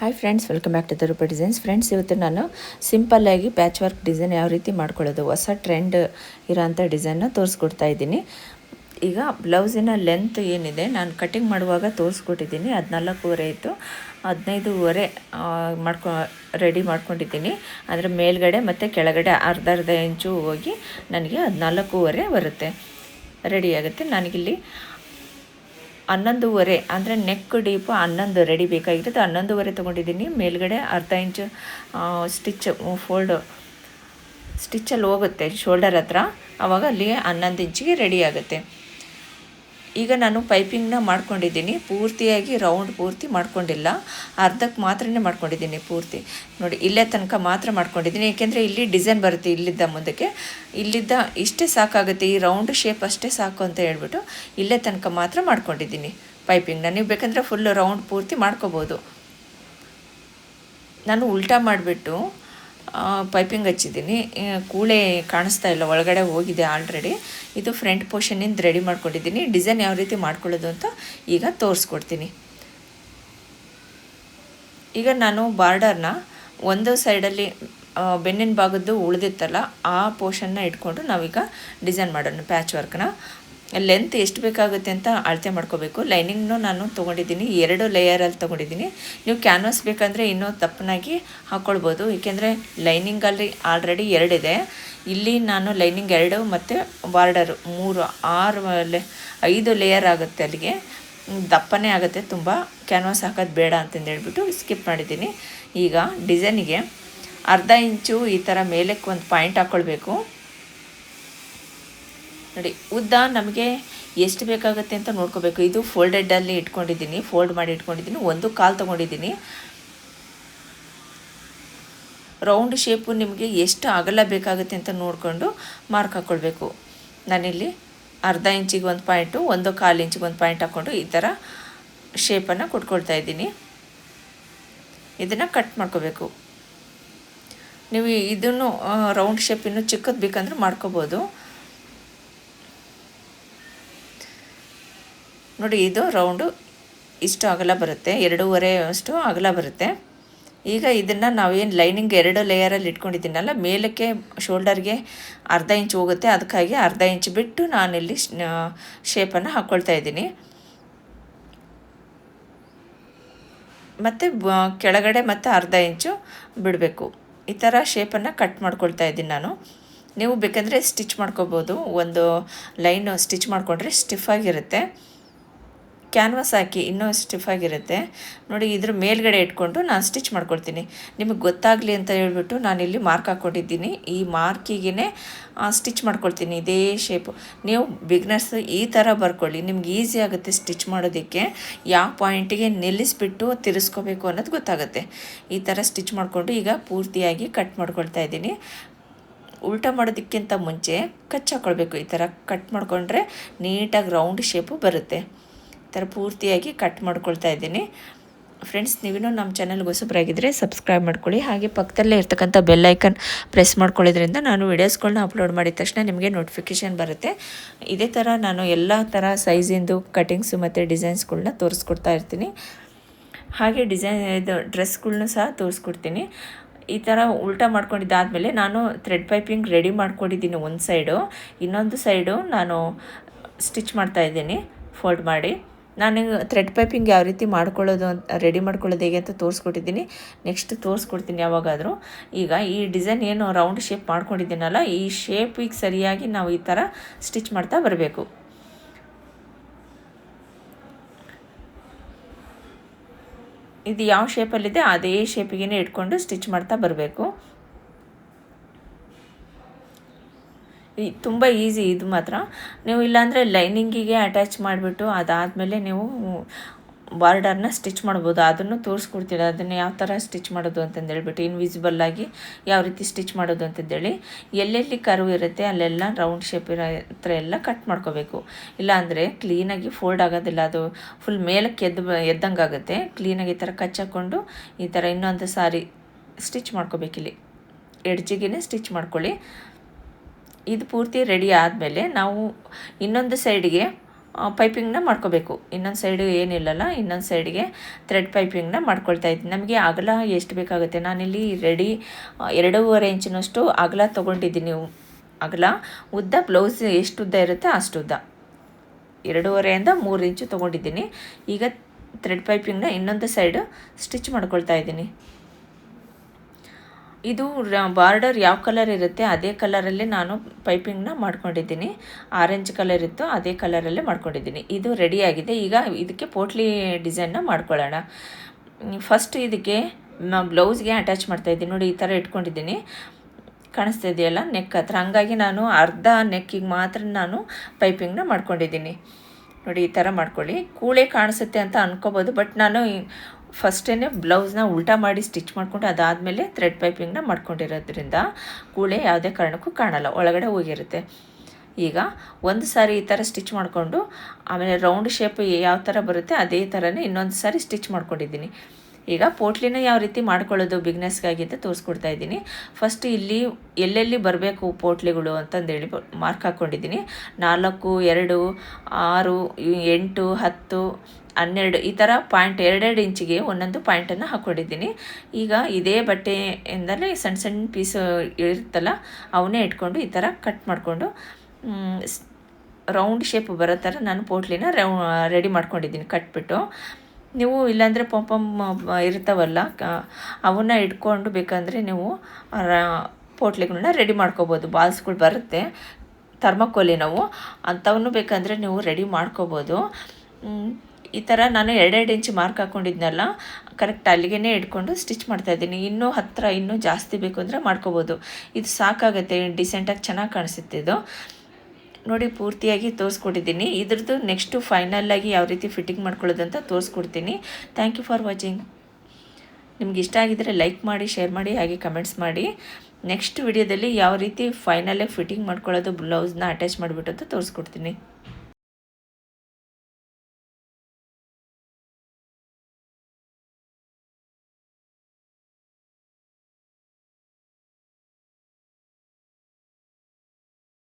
Hi friends welcome back to the Roopa designs friends ಇವತ್ತು ನಾನು ಸಿಂಪಲ್ಲಾಗಿ ಪ್ಯಾಚ್ ವರ್ಕ್ ಡಿಸೈನ್ ಯಾವ ರೀತಿ ಮಾಡ್ಕೊಳ್ಳೋದು, ಹೊಸ ಟ್ರೆಂಡ್ ಇರೋಂಥ ಡಿಸೈನ್ನ ತೋರಿಸ್ಕೊಡ್ತಾ ಇದ್ದೀನಿ. ಈಗ ಬ್ಲೌಸಿನ ಲೆಂತ್ ಏನಿದೆ, ನಾನು ಕಟಿಂಗ್ ಮಾಡುವಾಗ ತೋರಿಸ್ಕೊಟ್ಟಿದ್ದೀನಿ. ಹದಿನಾಲ್ಕೂವರೆ ಇತ್ತು. ಹದಿನೈದೂವರೆ ಮಾಡ್ಕೊ ರೆಡಿ ಮಾಡ್ಕೊಂಡಿದ್ದೀನಿ. ಅಂದರೆ ಮೇಲ್ಗಡೆ ಮತ್ತು ಕೆಳಗಡೆ ಅರ್ಧ ಅರ್ಧ ಇಂಚು ಹೋಗಿ ನನಗೆ ಹದಿನಾಲ್ಕೂವರೆ ಬರುತ್ತೆ. ರೆಡಿ ಆಗುತ್ತೆ. ನನಗಿಲ್ಲಿ ಹನ್ನೊಂದೂವರೆ ಅಂದರೆ ನೆಕ್ ಡೀಪು ಹನ್ನೊಂದು ರೆಡಿ ಬೇಕಾಗಿರೋದು ಹನ್ನೊಂದೂವರೆ ತೊಗೊಂಡಿದ್ದೀನಿ. ಮೇಲ್ಗಡೆ ಅರ್ಧ ಇಂಚು ಸ್ಟಿಚ್ ಫೋಲ್ಡು ಸ್ಟಿಚ್ಚಲ್ಲಿ ಹೋಗುತ್ತೆ ಶೋಲ್ಡರ್ ಹತ್ರ. ಆವಾಗ ಅಲ್ಲಿ ಹನ್ನೊಂದು ಇಂಚಿಗೆ ರೆಡಿ ಆಗುತ್ತೆ. ಈಗ ನಾನು ಪೈಪಿಂಗ್ನ ಮಾಡ್ಕೊಂಡಿದ್ದೀನಿ. ಪೂರ್ತಿಯಾಗಿ ರೌಂಡ್ ಪೂರ್ತಿ ಮಾಡ್ಕೊಂಡಿಲ್ಲ. ಅರ್ಧಕ್ಕೆ ಮಾತ್ರನೇ ಮಾಡ್ಕೊಂಡಿದ್ದೀನಿ ಪೂರ್ತಿ. ನೋಡಿ, ಇಲ್ಲೇ ತನಕ ಮಾತ್ರ ಮಾಡ್ಕೊಂಡಿದ್ದೀನಿ. ಏಕೆಂದರೆ ಇಲ್ಲಿ ಡಿಸೈನ್ ಬರುತ್ತೆ ಇಲ್ಲಿದ್ದ ಮುಂದಕ್ಕೆ. ಇಲ್ಲಿದ್ದ ಇಷ್ಟೇ ಸಾಕಾಗುತ್ತೆ. ಈ ರೌಂಡ್ ಶೇಪ್ ಅಷ್ಟೇ ಸಾಕು ಅಂತ ಹೇಳ್ಬಿಟ್ಟು ಇಲ್ಲೇ ತನಕ ಮಾತ್ರ ಮಾಡ್ಕೊಂಡಿದ್ದೀನಿ ಪೈಪಿಂಗ್ನ ನೀವು ಬೇಕಂದರೆ ಫುಲ್ ರೌಂಡ್ ಪೂರ್ತಿ ಮಾಡ್ಕೋಬೋದು. ನಾನು ಉಲ್ಟಾ ಮಾಡಿಬಿಟ್ಟು ಪೈಪಿಂಗ್ ಹಚ್ಚಿದ್ದೀನಿ. ಕೂಳೆ ಕಾಣಿಸ್ತಾ ಇಲ್ಲ, ಒಳಗಡೆ ಹೋಗಿದೆ ಆಲ್ರೆಡಿ ಇದು ಫ್ರಂಟ್ ಪೋರ್ಷನಿಂದ ರೆಡಿ ಮಾಡ್ಕೊಂಡಿದ್ದೀನಿ. ಡಿಸೈನ್ ಯಾವ ರೀತಿ ಮಾಡ್ಕೊಳ್ಳೋದು ಅಂತ ಈಗ ತೋರಿಸ್ಕೊಡ್ತೀನಿ. ಈಗ ನಾನು ಬಾರ್ಡರ್ನ ಒಂದು ಸೈಡಲ್ಲಿ ಬೆನ್ನಿನ ಭಾಗದ್ದು ಉಳಿದಿತ್ತಲ್ಲ, ಆ ಪೋರ್ಷನ್ನ ಇಟ್ಕೊಂಡು ನಾವೀಗ ಡಿಸೈನ್ ಮಾಡೋಣ ಪ್ಯಾಚ್ ವರ್ಕ್ನ ಲೆಂತ್ ಎಷ್ಟು ಬೇಕಾಗುತ್ತೆ ಅಂತ ಅಳತೆ ಮಾಡ್ಕೋಬೇಕು. ಲೈನಿಂಗ್ನು ನಾನು ತೊಗೊಂಡಿದ್ದೀನಿ. ಎರಡು ಲೇಯರಲ್ಲಿ ತೊಗೊಂಡಿದ್ದೀನಿ. ನೀವು ಕ್ಯಾನ್ವಾಸ್ ಬೇಕಂದರೆ ಇನ್ನೂ ತಪ್ಪನಾಗಿ ಹಾಕ್ಕೊಳ್ಬೋದು ಏಕೆಂದರೆ ಲೈನಿಂಗಲ್ಲಿ ಆಲ್ರೆಡಿ ಎರಡಿದೆ ಇಲ್ಲಿ ನಾನು ಲೈನಿಂಗ್ ಎರಡು ಮತ್ತು ಬಾರ್ಡರು ಮೂರು, ಆರು ಲೆ ಐದು ಲೇಯರ್ ಆಗುತ್ತೆ ಅಲ್ಲಿಗೆ. ದಪ್ಪನೇ ಆಗುತ್ತೆ. ತುಂಬ ಕ್ಯಾನ್ವಾಸ್ ಹಾಕೋದು ಬೇಡ ಅಂತಂದು ಹೇಳ್ಬಿಟ್ಟು ಸ್ಕಿಪ್ ಮಾಡಿದ್ದೀನಿ. ಈಗ ಡಿಸೈನಿಗೆ ಅರ್ಧ ಇಂಚು ಈ ಥರ ಮೇಲಕ್ಕೆ ಒಂದು ಪಾಯಿಂಟ್ ಹಾಕ್ಕೊಳ್ಬೇಕು ನೋಡಿ, ಉದ್ದ ನಮಗೆ ಎಷ್ಟು ಬೇಕಾಗುತ್ತೆ ಅಂತ ನೋಡ್ಕೋಬೇಕು. ಇದು ಫೋಲ್ಡೆಡಲ್ಲಿ ಇಟ್ಕೊಂಡಿದ್ದೀನಿ ಫೋಲ್ಡ್ ಮಾಡಿ ಇಟ್ಕೊಂಡಿದ್ದೀನಿ, ಒಂದು ಕಾಲು ತೊಗೊಂಡಿದ್ದೀನಿ. ರೌಂಡ್ ಶೇಪು ನಿಮಗೆ ಎಷ್ಟು ಅಗಲ ಬೇಕಾಗುತ್ತೆ ಅಂತ ನೋಡಿಕೊಂಡು ಮಾರ್ಕ್ ಹಾಕ್ಕೊಳ್ಬೇಕು ನಾನಿಲ್ಲಿ ಅರ್ಧ ಇಂಚಿಗೆ ಒಂದು ಪಾಯಿಂಟು ಒಂದು ಕಾಲು ಇಂಚಿಗೆ ಒಂದು ಪಾಯಿಂಟ್ ಹಾಕ್ಕೊಂಡು ಈ ಥರ ಶೇಪನ್ನು ಕೊಟ್ಕೊಳ್ತಾ ಇದ್ದೀನಿ. ಇದನ್ನು ಕಟ್ ಮಾಡ್ಕೋಬೇಕು. ನೀವು ಇದನ್ನು ರೌಂಡ್ ಶೇಪ್ ಇನ್ನೂ ಚಿಕ್ಕದು ಬೇಕಂದ್ರೆ ಮಾಡ್ಕೋಬೋದು. ನೋಡಿ, ಇದು ರೌಂಡು ಇಷ್ಟು ಅಗಲ ಬರುತ್ತೆ, ಎರಡೂವರೆ ಅಷ್ಟು ಅಗಲ ಬರುತ್ತೆ. ಈಗ ಇದನ್ನು ನಾವೇನು ಲೈನಿಂಗ್ ಎರಡು ಲೇಯರಲ್ಲಿ ಇಟ್ಕೊಂಡಿದ್ದೀನಲ್ಲ, ಮೇಲಕ್ಕೆ ಶೋಲ್ಡರ್ಗೆ ಅರ್ಧ ಇಂಚ್ ಹೋಗುತ್ತೆ, ಅದಕ್ಕಾಗಿ ಅರ್ಧ ಇಂಚ್ ಬಿಟ್ಟು ನಾನಿಲ್ಲಿ ಶೇಪನ್ನು ಹಾಕ್ಕೊಳ್ತಾ ಇದ್ದೀನಿ. ಮತ್ತು ಕೆಳಗಡೆ ಮತ್ತು ಅರ್ಧ ಇಂಚು ಬಿಡಬೇಕು. ಈ ಥರ ಶೇಪನ್ನು ಕಟ್ ಮಾಡ್ಕೊಳ್ತಾ ಇದ್ದೀನಿ ನಾನು. ನೀವು ಬೇಕಂದರೆ ಸ್ಟಿಚ್ ಮಾಡ್ಕೋಬೋದು, ಒಂದು ಲೈನು ಸ್ಟಿಚ್ ಮಾಡಿಕೊಂಡ್ರೆ ಸ್ಟಿಫಾಗಿರುತ್ತೆ ಕ್ಯಾನ್ವಾಸ್ ಹಾಕಿ ಇನ್ನೂ ಸ್ಟಿಫ್ ಆಗಿರುತ್ತೆ ನೋಡಿ, ಇದ್ರ ಮೇಲ್ಗಡೆ ಇಟ್ಕೊಂಡು ನಾನು ಸ್ಟಿಚ್ ಮಾಡ್ಕೊಳ್ತೀನಿ ನಿಮಗೆ ಗೊತ್ತಾಗಲಿ ಅಂತ ಹೇಳ್ಬಿಟ್ಟು ನಾನಿಲ್ಲಿ ಮಾರ್ಕ್ ಹಾಕ್ಕೊಂಡಿದ್ದೀನಿ. ಈ ಮಾರ್ಕಿಗೆ ಸ್ಟಿಚ್ ಮಾಡ್ಕೊಳ್ತೀನಿ ಇದೇ ಶೇಪು ನೀವು ಬಿಗ್ನರ್ಸ್ ಈ ಥರ ಬರ್ಕೊಳ್ಳಿ. ನಿಮ್ಗೆ ಈಸಿ ಆಗುತ್ತೆ ಸ್ಟಿಚ್ ಮಾಡೋದಕ್ಕೆ. ಯಾವ ಪಾಯಿಂಟಿಗೆ ನಿಲ್ಲಿಸ್ಬಿಟ್ಟು ತಿರ್ಸ್ಕೋಬೇಕು ಅನ್ನೋದು ಗೊತ್ತಾಗುತ್ತೆ. ಈ ಥರ ಸ್ಟಿಚ್ ಮಾಡಿಕೊಂಡು ಈಗ ಪೂರ್ತಿಯಾಗಿ ಕಟ್ ಮಾಡ್ಕೊಳ್ತಾ ಇದ್ದೀನಿ. ಉಲ್ಟಾ ಮಾಡೋದಕ್ಕಿಂತ ಮುಂಚೆ ಕಚ್ ಹಾಕ್ಕೊಳ್ಬೇಕು ಈ ಥರ ಕಟ್ ಮಾಡಿಕೊಂಡ್ರೆ ನೀಟಾಗಿ ರೌಂಡ್ ಶೇಪು ಬರುತ್ತೆ. ಥರ ಪೂರ್ತಿಯಾಗಿ ಕಟ್ ಮಾಡ್ಕೊಳ್ತಾ ಇದ್ದೀನಿ. ಫ್ರೆಂಡ್ಸ್ ನೀವೂ ನಮ್ಮ ಚಾನಲ್ಗೆ ಹೊಸಬ್ರಾಗಿದ್ದರೆ ಸಬ್ಸ್ಕ್ರೈಬ್ ಮಾಡ್ಕೊಳ್ಳಿ. ಹಾಗೆ ಪಕ್ಕದಲ್ಲೇ ಇರ್ತಕ್ಕಂಥ ಬೆಲ್ ಐಕನ್ ಪ್ರೆಸ್ ಮಾಡ್ಕೊಳ್ಳೋದ್ರಿಂದ ನಾನು ವೀಡಿಯೋಸ್ಗಳನ್ನ ಅಪ್ಲೋಡ್ ಮಾಡಿದ ತಕ್ಷಣ ನಿಮಗೆ ನೋಟಿಫಿಕೇಷನ್ ಬರುತ್ತೆ. ಇದೇ ಥರ ನಾನು ಎಲ್ಲ ಥರ ಸೈಜಿಂದು ಕಟಿಂಗ್ಸು ಮತ್ತು ಡಿಸೈನ್ಸ್ಗಳನ್ನ ತೋರಿಸ್ಕೊಡ್ತಾ ಇರ್ತೀನಿ. ಹಾಗೆ ಡಿಸೈನ್ ಇದು ಡ್ರೆಸ್ಗಳ್ನೂ ಸಹ ತೋರಿಸ್ಕೊಡ್ತೀನಿ. ಈ ಥರ ಉಲ್ಟಾ ಮಾಡ್ಕೊಂಡಿದ್ದಾದಮೇಲೆ ನಾನು ಥ್ರೆಡ್ ಪೈಪಿಂಗ್ ರೆಡಿ ಮಾಡ್ಕೊಂಡಿದ್ದೀನಿ ಒಂದು ಸೈಡು ಇನ್ನೊಂದು ಸೈಡು ನಾನು ಸ್ಟಿಚ್ ಮಾಡ್ತಾಯಿದ್ದೀನಿ ಫೋಲ್ಡ್ ಮಾಡಿ. ನಾನು ಥ್ರೆಡ್ ಪೈಪಿಂಗ್ ಯಾವ ರೀತಿ ಮಾಡ್ಕೊಳ್ಳೋದು ಅಂತ ರೆಡಿ ಮಾಡ್ಕೊಳ್ಳೋದು ಹೇಗೆ ಅಂತ ತೋರಿಸ್ಕೊಟ್ಟಿದ್ದೀನಿ. ನೆಕ್ಸ್ಟ್ ತೋರಿಸ್ಕೊಡ್ತೀನಿ ಯಾವಾಗಾದರೂ. ಈಗ ಈ ಡಿಸೈನ್ ಏನು ರೌಂಡ್ ಶೇಪ್ ಮಾಡ್ಕೊಂಡಿದ್ದೀನಲ್ಲ, ಈ ಶೇಪಿಗೆ ಸರಿಯಾಗಿ ನಾವು ಈ ಥರ ಸ್ಟಿಚ್ ಮಾಡ್ತಾ ಬರಬೇಕು. ಇದು ಯಾವ ಶೇಪಲ್ಲಿದೆ ಅದೇ ಶೇಪಿಗೆ ಇಟ್ಕೊಂಡು ಸ್ಟಿಚ್ ಮಾಡ್ತಾ ಬರಬೇಕು. ತುಂಬ ಈಸಿ ಇದು ಮಾತ್ರ. ನೀವು ಇಲ್ಲಾಂದರೆ ಲೈನಿಂಗಿಗೆ ಅಟ್ಯಾಚ್ ಮಾಡಿಬಿಟ್ಟು ಅದಾದಮೇಲೆ ನೀವು ಬಾರ್ಡರ್ನ ಸ್ಟಿಚ್ ಮಾಡ್ಬೋದು. ಅದನ್ನು ತೋರಿಸ್ಕೊಡ್ತೀರ ಅದನ್ನು ಯಾವ ಥರ ಸ್ಟಿಚ್ ಮಾಡೋದು ಅಂತಂದೇಳ್ಬಿಟ್ಟು ಇನ್ವಿಸಿಬಲ್ಲಾಗಿ ಯಾವ ರೀತಿ ಸ್ಟಿಚ್ ಮಾಡೋದು ಅಂತಂದೇಳಿ ಎಲ್ಲೆಲ್ಲಿ ಕರ್ವ್ ಇರುತ್ತೆ ಅಲ್ಲೆಲ್ಲ ರೌಂಡ್ ಶೇಪ್ ಇರೋ ಹತ್ರ ಎಲ್ಲ ಕಟ್ ಮಾಡ್ಕೋಬೇಕು. ಇಲ್ಲಾಂದರೆ ಕ್ಲೀನಾಗಿ ಫೋಲ್ಡ್ ಆಗೋದಿಲ್ಲ. ಅದು ಫುಲ್ ಮೇಲಕ್ಕೆ ಎದ್ದು ಎದ್ದಂಗೆ ಆಗುತ್ತೆ. ಕ್ಲೀನಾಗಿ ಈ ಥರ ಕಚ್ಚಾಕೊಂಡು ಈ ಥರ ಇನ್ನೊಂದು ಸಾರಿ ಸ್ಟಿಚ್ ಮಾಡ್ಕೋಬೇಕಿಲ್ಲಿ. ಎಡ್ಜಿಗೆ ಸ್ಟಿಚ್ ಮಾಡ್ಕೊಳ್ಳಿ. ಇದು ಪೂರ್ತಿ ರೆಡಿ ಆದಮೇಲೆ ನಾವು ಇನ್ನೊಂದು ಸೈಡ್ಗೆ ಪೈಪಿಂಗ್ನ ಮಾಡ್ಕೋಬೇಕು. ಇನ್ನೊಂದು ಸೈಡು ಏನಿಲ್ಲಲ್ಲ, ಇನ್ನೊಂದು ಸೈಡ್ಗೆ ಥ್ರೆಡ್ ಪೈಪಿಂಗ್ನ ಮಾಡ್ಕೊಳ್ತಾ ಇದ್ದೀನಿ ನಮಗೆ ಅಗಲ ಎಷ್ಟು ಬೇಕಾಗುತ್ತೆ? ನಾನಿಲ್ಲಿ ರೆಡಿ ಎರಡೂವರೆ ಇಂಚಿನಷ್ಟು ಅಗಲ ತೊಗೊಂಡಿದ್ದೀನಿ ಅಗಲ ಉದ್ದ ಬ್ಲೌಸ್ ಎಷ್ಟು ಉದ್ದ ಇರುತ್ತೆ ಅಷ್ಟು ಉದ್ದ. ಎರಡೂವರೆಯಿಂದ ಮೂರು ಇಂಚು ತೊಗೊಂಡಿದ್ದೀನಿ. ಈಗ ಥ್ರೆಡ್ ಪೈಪಿಂಗ್ನ ಇನ್ನೊಂದು ಸೈಡು ಸ್ಟಿಚ್ ಮಾಡ್ಕೊಳ್ತಾ ಇದ್ದೀನಿ. ಇದು ಬಾರ್ಡರ್ ಯಾವ ಕಲರ್ ಇರುತ್ತೆ ಅದೇ ಕಲರಲ್ಲಿ ನಾನು ಪೈಪಿಂಗ್ನ ಮಾಡ್ಕೊಂಡಿದ್ದೀನಿ. ಆರೆಂಜ್ ಕಲರ್ ಇತ್ತು ಅದೇ ಕಲರಲ್ಲೇ ಮಾಡ್ಕೊಂಡಿದ್ದೀನಿ. ಇದು ರೆಡಿಯಾಗಿದೆ ಈಗ ಇದಕ್ಕೆ ಪೋಟ್ಲಿ ಡಿಸೈನ್ನ ಮಾಡ್ಕೊಳ್ಳೋಣ. ಫಸ್ಟ್ ಇದಕ್ಕೆ ಬ್ಲೌಸ್ಗೆ ಅಟ್ಯಾಚ್ ಮಾಡ್ತಾ ಇದ್ದೀನಿ. ನೋಡಿ, ಈ ಥರ ಇಟ್ಕೊಂಡಿದ್ದೀನಿ. ಕಾಣಿಸ್ತಾ ಇದೆಯಲ್ಲ ನೆಕ್ ಹತ್ರ. ಹಂಗಾಗಿ ನಾನು ಅರ್ಧ ನೆಕ್ಕಿಗೆ ಮಾತ್ರ ನಾನು ಪೈಪಿಂಗ್ನ ಮಾಡ್ಕೊಂಡಿದ್ದೀನಿ. ನೋಡಿ, ಈ ಥರ ಮಾಡ್ಕೊಳ್ಳಿ. ಕೂಳೆ ಕಾಣಿಸುತ್ತೆ ಅಂತ ಅನ್ಕೋಬೋದು, ಬಟ್ ನಾನು ಫಸ್ಟೇ ಬ್ಲೌಸ್ನ ಉಲ್ಟಾ ಮಾಡಿ ಸ್ಟಿಚ್ ಮಾಡಿಕೊಂಡು ಅದಾದಮೇಲೆ ಥ್ರೆಡ್ ಪೈಪಿಂಗ್ನ ಮಾಡ್ಕೊಂಡಿರೋದ್ರಿಂದ ಕೂಳೆ ಯಾವುದೇ ಕಾರಣಕ್ಕೂ ಕಾಣಲ್ಲ, ಒಳಗಡೆ ಹೋಗಿರುತ್ತೆ. ಈಗ ಒಂದು ಸಾರಿ ಈ ಥರ ಸ್ಟಿಚ್ ಮಾಡಿಕೊಂಡು, ಆಮೇಲೆ ರೌಂಡ್ ಶೇಪ್ ಯಾವ ಥರ ಬರುತ್ತೆ ಅದೇ ಥರನೇ ಇನ್ನೊಂದು ಸಾರಿ ಸ್ಟಿಚ್ ಮಾಡ್ಕೊಂಡಿದ್ದೀನಿ. ಈಗ ಪೋಟ್ಲಿನ ಯಾವ ರೀತಿ ಮಾಡ್ಕೊಳ್ಳೋದು ಬಿಗ್ನೆಸ್ಗಾಗಿ ಅಂತ ತೋರಿಸ್ಕೊಡ್ತಾ ಇದ್ದೀನಿ. ಫಸ್ಟ್ ಇಲ್ಲಿ ಎಲ್ಲೆಲ್ಲಿ ಬರಬೇಕು ಪೋಟ್ಲಿಗಳು ಅಂತಂದೇಳಿ ಮಾರ್ಕ್ ಹಾಕ್ಕೊಂಡಿದ್ದೀನಿ ನಾಲ್ಕು, ಎರಡು, ಆರು, ಎಂಟು, ಹತ್ತು ಹನ್ನೆರಡು, ಈ ಥರ ಪಾಯಿಂಟ್ ಎರಡೆರಡು ಇಂಚಿಗೆ ಒಂದೊಂದು ಪಾಯಿಂಟನ್ನು ಹಾಕ್ಕೊಂಡಿದ್ದೀನಿ. ಈಗ ಇದೇ ಎಂದರೆ ಸಣ್ಣ ಸಣ್ಣ ಪೀಸು ಇರುತ್ತಲ್ಲ, ಅವನ್ನೇ ಇಟ್ಕೊಂಡು ಈ ಥರ ಕಟ್ ಮಾಡಿಕೊಂಡು ರೌಂಡ್ ಶೇಪ್ ಬರೋ ಥರ ನಾನು ಪೋಟ್ಲಿನ ರೌ ರೆಡಿ ಮಾಡ್ಕೊಂಡಿದ್ದೀನಿ ಕಟ್ಬಿಟ್ಟು. ನೀವು ಇಲ್ಲಾಂದರೆ ಪಂಪಂ ಇರ್ತಾವಲ್ಲ ಅವನ್ನ ಇಟ್ಕೊಂಡು ಬೇಕಂದರೆ ನೀವು ಪೋಟ್ಲಿಗಳನ್ನ ರೆಡಿ ಮಾಡ್ಕೋಬೋದು. ಬಾಲ್ಸ್ಗಳು ಬರುತ್ತೆ, ಥರ್ಮಕೋಲಿ ನಾವು ಅಂಥವನ್ನು ಬೇಕಂದರೆ ನೀವು ರೆಡಿ ಮಾಡ್ಕೋಬೋದು. ಈ ಥರ ನಾನು ಎರಡೆರಡು ಇಂಚು ಮಾರ್ಕ್ ಹಾಕ್ಕೊಂಡಿದ್ನಲ್ಲ ಕರೆಕ್ಟ್ ಅಲ್ಲಿಗೆ ಇಟ್ಕೊಂಡು ಸ್ಟಿಚ್ ಮಾಡ್ತಾಯಿದ್ದೀನಿ ಇನ್ನೂ ಹತ್ತಿರ ಇನ್ನೂ ಜಾಸ್ತಿ ಬೇಕು ಅಂದರೆ ಮಾಡ್ಕೋಬೋದು. ಇದು ಸಾಕಾಗುತ್ತೆ ಡಿಸೆಂಟಾಗಿ ಚೆನ್ನಾಗಿ ಕಾಣಿಸುತ್ತೆ ಇದು. ನೋಡಿ, ಪೂರ್ತಿಯಾಗಿ ತೋರಿಸ್ಕೊಟ್ಟಿದ್ದೀನಿ. ಇದ್ರದ್ದು ನೆಕ್ಸ್ಟು ಫೈನಲ್ಲಾಗಿ ಯಾವ ರೀತಿ ಫಿಟ್ಟಿಂಗ್ ಮಾಡ್ಕೊಳ್ಳೋದು ಅಂತ ತೋರಿಸ್ಕೊಡ್ತೀನಿ. ಥ್ಯಾಂಕ್ ಯು ಫಾರ್ ವಾಚಿಂಗ್ ನಿಮ್ಗೆ ಇಷ್ಟ ಆಗಿದ್ದರೆ ಲೈಕ್ ಮಾಡಿ ಶೇರ್ ಮಾಡಿ, ಹಾಗೆ ಕಮೆಂಟ್ಸ್ ಮಾಡಿ. ನೆಕ್ಸ್ಟ್ ವಿಡಿಯೋದಲ್ಲಿ ಯಾವ ರೀತಿ ಫೈನಲಾಗಿ ಫಿಟ್ಟಿಂಗ್ ಮಾಡ್ಕೊಳ್ಳೋದು ಬ್ಲೌಸ್ನ ಅಟ್ಯಾಚ್ ಮಾಡಿಬಿಟ್ಟು ತೋರಿಸ್ಕೊಡ್ತೀನಿ.